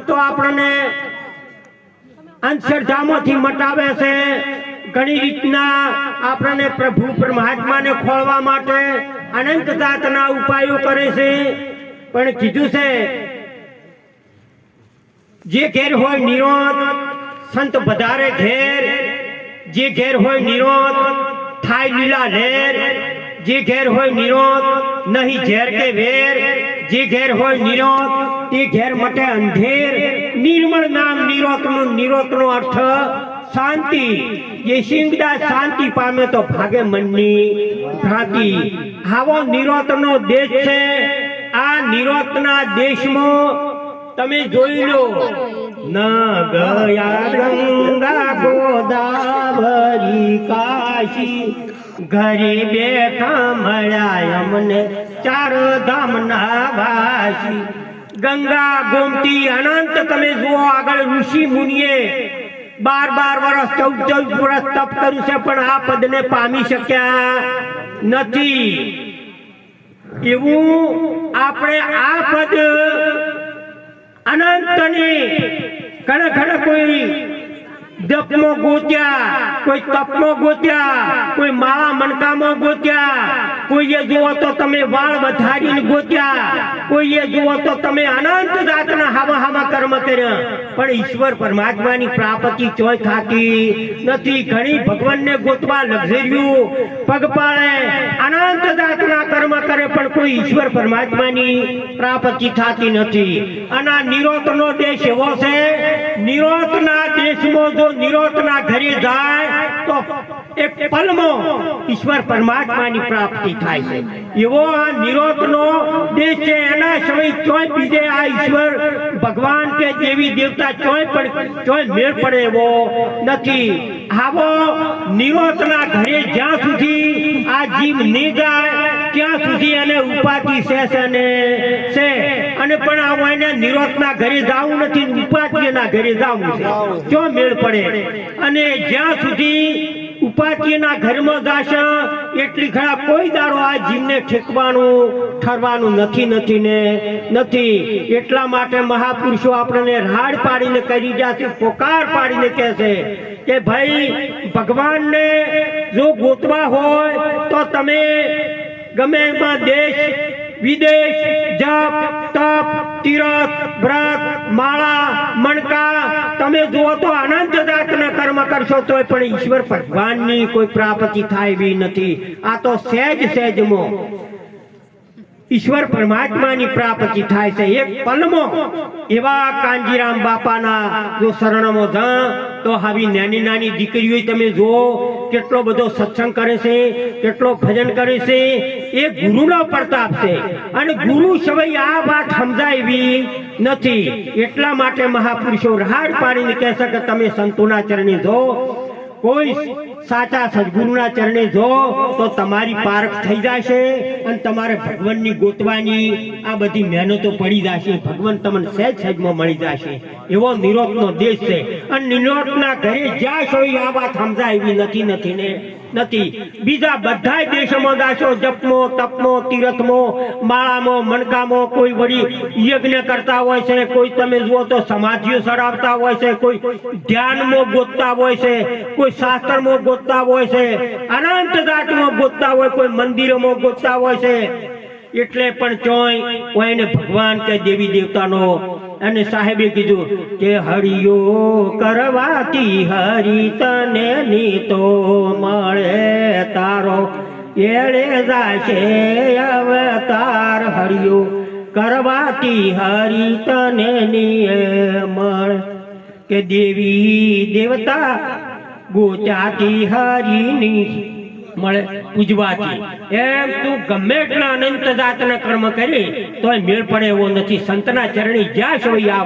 તો આપણને અંધશ્રદ્ધામાંથી મટાવે છે. ઘણી રીતના આપણને પ્રભુ પરમાત્માને ખોળવા માટે અનંત જાતના ઉપાયો કરે છે. પણ કીધું છે, જે ઘેર હોય નિરોધ, સંત વધારે ઘેર. જે ઘેર હોય નિરોધ, થાય લીલા લહેર. જે ઘેર હોય નિરોધ, નહીં ઝેર કે વેર. જે ઘેર હોય નિરોધ તે ઘેર માટે અંધેર. નિર્મળ નામ નિરોતનું નિરોતનો અર્થ શાંતિ. જે સિંગડા શાંતિ પામે તો ભાગે મનની ભ્રાંતિ. આવો નિરોતનો દેશ છે. આ નિરોતના દેશમાં તમે જોઈ લો. ન ગયા ગંગા ગોદાવરી કાશી. ઘરે બેઠા મળ્યા અમને ચાર ધામના વાસી. ગંગા, ગોમતી, અનંત, તમે જુઓ આગળ ઋષિ મુનિએ બાર બાર વર્ષ ચૌદ ચૌદ વર્ષ તપ કર્યું છે, પણ આ પદને પામી શક્યા નથી. એવું આપણે આ પદ અનંતની ઘણા કણ કોઈ જપમાં ગોત્યા, કોઈ તપમાં ગોત્યા, કોઈ માળા મણકામાં ગોત્યા, કોઈએ જુઓ તો તમે વાળ વધારીને ગોત્યા, કોઈએ જુઓ તો તમે અનંત જાતના હાવા હાવા કર્મ કર્યા. પણ ઈશ્વર પરમાત્માની પ્રાપ્તિ ચોય થતી નથી. ઘણી ભગવાનને ગોતવા લક્ઝરિયું પગપાળે અનંત જાતના કર્મ કરે, પણ કોઈ ઈશ્વર પરમાત્માની પ્રાપ્તિ થતી નથી. અને નિરોતનો દેશ એવો છે. નિરોતના દેશમાં જો નિરોતના ઘરે જાય તો એક પલમો ઈશ્વર પરમાત્માની પ્રાપ્તિ થાય છે. એવો આ નિરોતનો દેશ છે, એના સમય ચોય બીજે આ ઈશ્વર ભગવાન કે દેવી દેવતા ચોય પણ ચોય મેળ પડે એવો નથી. આવો નિરોતના ઘરે જ્યાં સુધી આ જીવ નહીં જાય, ત્યાં સુધી એને ઉપાધિ ને અને આ ઘરે જવું નથી ને ઉપાધ્યના ઘરે જવું છે. ક્યાં મેળ પડે? અને જ્યાં સુધી ઉપાધ્યના ઘરમાં જાશે, એટલી ખરા કોઈ દાડો આ જીમને ઠેકવાનું, ઠરવાનું નથી નથી ને, નથી. એટલા માટે મહાપુરુષો આપણને રાડ પાડીને કરી જશે પોકાર પાડીને કહે છે કે ભાઈ, ભગવાનને જો ગોતવા હોય, તો તમે ગમે એમાં દેશ, વિદેશ તીરથ વ્રત માળા, મણકા, તમે જુઓ તો અનંત જાતના કર્મ કરશો તોય પણ ઈશ્વર ભગવાનની કોઈ પ્રાપ્તિ થાય એવી નથી. આ તો સહેજ સહેજમો. ઈશ્વર પરમાત્માની પ્રાપ્તિ થાય છે. એક પલમો. એવા કાંજીરામ બાપાના જો શરણમો જ, તો આવી નાની નાની દીકરીઓ તમે જુઓ કેટલો બધો સત્સંગ કરે છે, કેટલો ભજન કરે છે, એ ગુરુનો પ્રતાપ છે. અને ગુરુ સિવાય આ વાત સમજાવી નથી. એટલા માટે મહાપુરુષો રાડ પાડીને કહેશે કે તમે સંતોના ચરણી જો કોઈ સાચા સદગુરુના ચરણે જો, તો તમારી પારખ થઈ જશે અને તમારે ભગવાનની ગોતવાની આ બધી મહેનતો પડી જશે. ભગવાન તમને સહેજ સહેજમાં મળી જશે. એવો નિરોધનો દેશ છે. અને નિરોપના ઘરે જ્યાં સોઈ આ વાત સમજાય એવી નથી નથી ને. નથી. બીજા બધા દેશોમાં જાશો જપમો, તપમો, તીરથમો, માળામાં, મણકામો, કોઈ વળી યજ્ઞ કરતા હોય છે, કોઈ તમે જુઓ તો સમાધિઓ સરાવતા હોય છે, કોઈ ધ્યાનમાં ગોતતા હોય છે, કોઈ શાસ્ત્રમાં ગોતતા હોય છે, અનંત જાતમાં ગોતતા હોય, કોઈ મંદિરોમાં ગોતતા હોય છે. એટલે પણ ચોય કોઈને ભગવાન કે દેવી દેવતાનો અને સાહેબે કીધું કે હરિયો કરવાથી હરિ તને નીતો મળે તારો. એળે જાશે અવતાર હરિયો કરવાથી હરિ તને નીએ મળે. કે દેવી દેવતા ગોચાતી હરિની મળે પૂજવાથી એમ તું ગમે એટલા અનંત જાતના કર્મ કરી, તોય મેળ પડે એવો નથી. સંતના ચરણી જ્યાં સોઈ આ